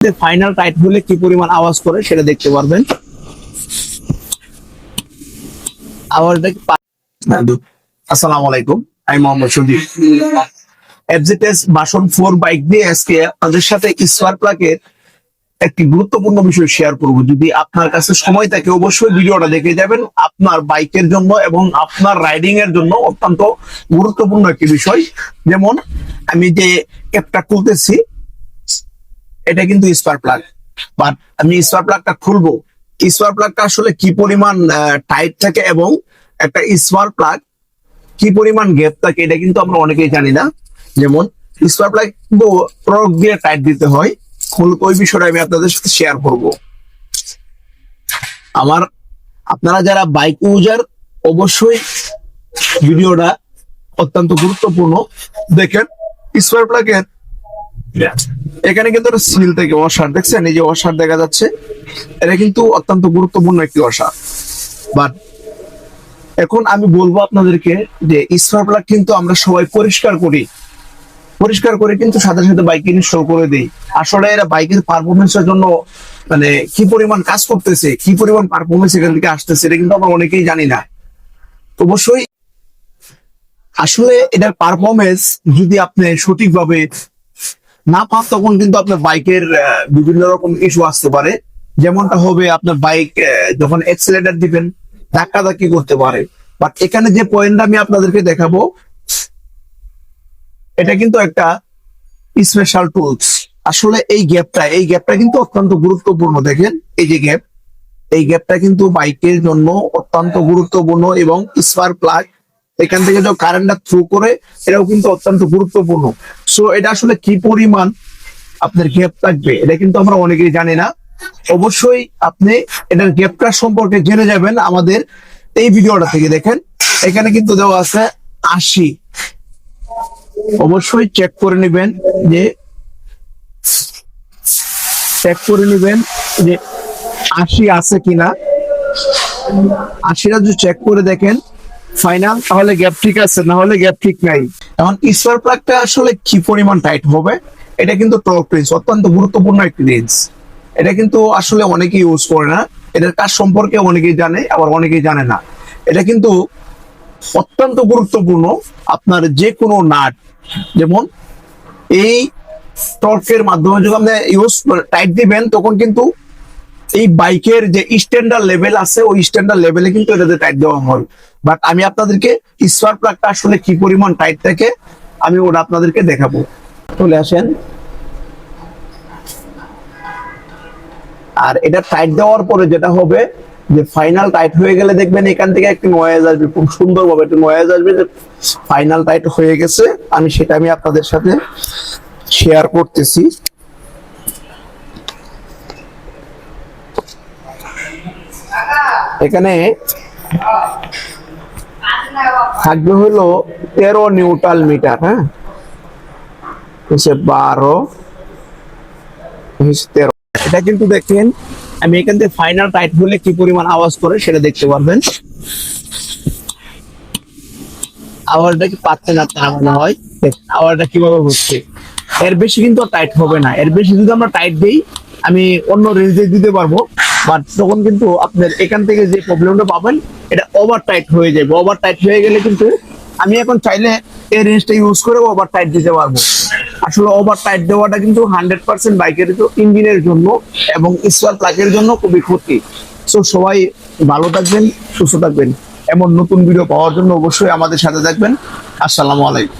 Final tight হলে কি পরিমাণ আওয়াজ করে সেটা দেখতে পারবেন। আওয়াজটা আসসালামু আলাইকুম। আমি মোহাম্মদ সুদীপ। এফজেটেস বাসন ফোর বাইক দিয়ে আজকে আপনাদের সাথে স্পার প্লাগের একটি গুরুত্বপূর্ণ বিষয় শেয়ার করব। যদি আপনার কাছে সময় থাকে, অবশ্যই ভিডিওটা দেখে যাবেন। আপনার বাইকের জন্য এবং আপনার রাইডিং এর জন্য অত্যন্ত গুরুত্বপূর্ণ একটি বিষয়। যেমন, আমি যে অ্যাপটা খুলতেছি এটা কিন্তু স্পার প্লাগ বাট আমি স্পার প্লাগটা খুলবো। স্পার প্লাগটা আসলে কি পরিমাণ টাইট থাকে এবং একটা স্পার প্লাগ কি পরিমাণ গ্যাপ থাকে, এটা কিন্তু আমরা অনেকেই জানি না। যেমন স্পার প্লাগ প্রয়োগ দিয়ে টাইট দিতে হয়। খুল, ওই বিষয়টা আমি আপনাদের সাথে শেয়ার করব। আমার, আপনারা যারা বাইক ইউজার অবশ্যই ভিডিওটা অত্যন্ত গুরুত্বপূর্ণ। দেখেন স্পার প্লাগের এখানে কিন্তু সিল থেকে অসার, দেখছেন? এই যে অসার দেখা যাচ্ছে, এটা কিন্তু অত্যন্ত গুরুত্বপূর্ণ একটি অসার। বাট এখন আমি বলব আপনাদেরকে যে স্পার প্লাগ কিন্তু আমরা সবাই পরিষ্কার করি। পরিষ্কার করে কিন্তু সাথে সাথে বাইক ইনস্টল করে দিই। আসলে এরা বাইকের পারফরমেন্সের জন্য মানে কি পরিমাণ কাজ করতেছে, কি পরিমাণ পারফরমেন্স এখান থেকে আসতেছে, এটা কিন্তু আমরা অনেকেই জানি না। অবশ্যই আসলে এটার পারফরমেন্স যদি আপনি সঠিকভাবে না পান তখন কিন্তু আপনার বাইকের বিভিন্ন রকম ইস্যু আসতে পারে। যেমনটা হবে আপনার বাইক যখন এক্সেলেটার দিবেন ধাক্কা ধাক্কি করতে পারে। বাট এখানে যে পয়েন্টটা আমি আপনাদেরকে দেখাবো, এটা কিন্তু একটা স্পেশাল টুলস আসলে এই গ্যাপটা এই গ্যাপটা কিন্তু অত্যন্ত গুরুত্বপূর্ণ। দেখেন, এই যে গ্যাপ এই গ্যাপটা কিন্তু বাইকের জন্য অত্যন্ত গুরুত্বপূর্ণ এবং স্পার প্লাগ এখান থেকে যে কারেন্টটা থ্রু করে, এটাও কিন্তু অত্যন্ত গুরুত্বপূর্ণ। সো এটা আসলে কি পরিমাণ আপনার গ্যাপ থাকবে, এটা কিন্তু আমরা অনেকেই জানি না। অবশ্যই আপনি এটার গ্যাপটা সম্পর্কে জেনে যাবেন আমাদের এই ভিডিওটা থেকে, দেখেন। এখানে কিন্তু দেওয়া আছে আশি। অবশ্যই চেক করে নেবেন যে চেক করে নেবেন যে আশি আছে কিনা। আশিটা যদি চেক করে দেখেন ফাইনাল, তাহলে গ্যাপ ঠিক আছে না হলে গ্যাপ ঠিক নাই। এখন স্পার প্লাগটা আসলে কি পরিমাণ টাইট হবে? এটা কিন্তু টর্ক রেঞ্জ অত্যন্ত গুরুত্বপূর্ণ একটি রেঞ্জ এটা কিন্তু আসলে অনেকেই ইউজ করে না। এটার কাজ সম্পর্কে অনেকেই জানে, আবার অনেকেই জানে না। এটা কিন্তু অত্যন্ত গুরুত্বপূর্ণ আপনার যে কোনো নাট। যেমন, এই টর্কের মাধ্যমে যখন আপনি ইউজ টাইট দিবেন, তখন কিন্তু এই বাইকের যে স্ট্যান্ডার্ড লেভেল আছে, ওই স্ট্যান্ডার্ড লেভেলে কিন্তু এটাতে টাইট দেওয়া হয় বাট আমি আপনাদেরকে স্পার প্লাগটা আসলে কি পরিমাণ টাইট থাকে, আমি ওটা আপনাদেরকে দেখাবো। চলে আসেন। আর এটা টাইট দেওয়ার পরে যেটা হবে, যে ফাইনাল টাইট হয়ে গেলে দেখবেন এখান থেকে একটি নয়েজ আসবে, খুব সুন্দরভাবে একটি নয়েজ আসবে যে ফাইনাল টাইট হয়ে গেছে। আমি সেটা আমি আপনাদের সাথে শেয়ার করতেছি। এখানে থাকবে হলো তেরো নিউটাল মিটার হ্যাঁ? হচ্ছে বারো তেরো। এটা কিন্তু দেখেন, আমি এখান থেকে ফাইনাল টাইট হলে কি পরিমাণ আওয়াজ করে সেটা দেখতে পারবেন। আওয়াজটা কি পাচ্ছে না তা মনে হয়। আওয়াজটা কীভাবে হচ্ছে। এর বেশি কিন্তু টাইট হবে না। এর বেশি যদি আমরা টাইট দিই, আমি অন্য রেঞ্জে দিতে পারব। বাট তখন কিন্তু আপনার এখান থেকে যে প্রবলেমটা পাবেন, এটা ওভার টাইট হয়ে যাবে। ওভার টাইট হয়ে গেলে কিন্তু আমি এখন চাইলে এই রেঞ্জটা ইউজ করে ওভার টাইট দিতে পারব। আসলে ওভার টাইট দেওয়াটা কিন্তু হান্ড্রেড পার্সেন্ট বাইকের ইঞ্জিনের জন্য এবং স্পার প্লাগের জন্য খুবই ক্ষতি। সো সবাই ভালো থাকবেন, সুস্থ থাকবেন। এমন নতুন ভিডিও পাওয়ার জন্য অবশ্যই আমাদের সাথে থাকবেন। আসসালামু আলাইকুম।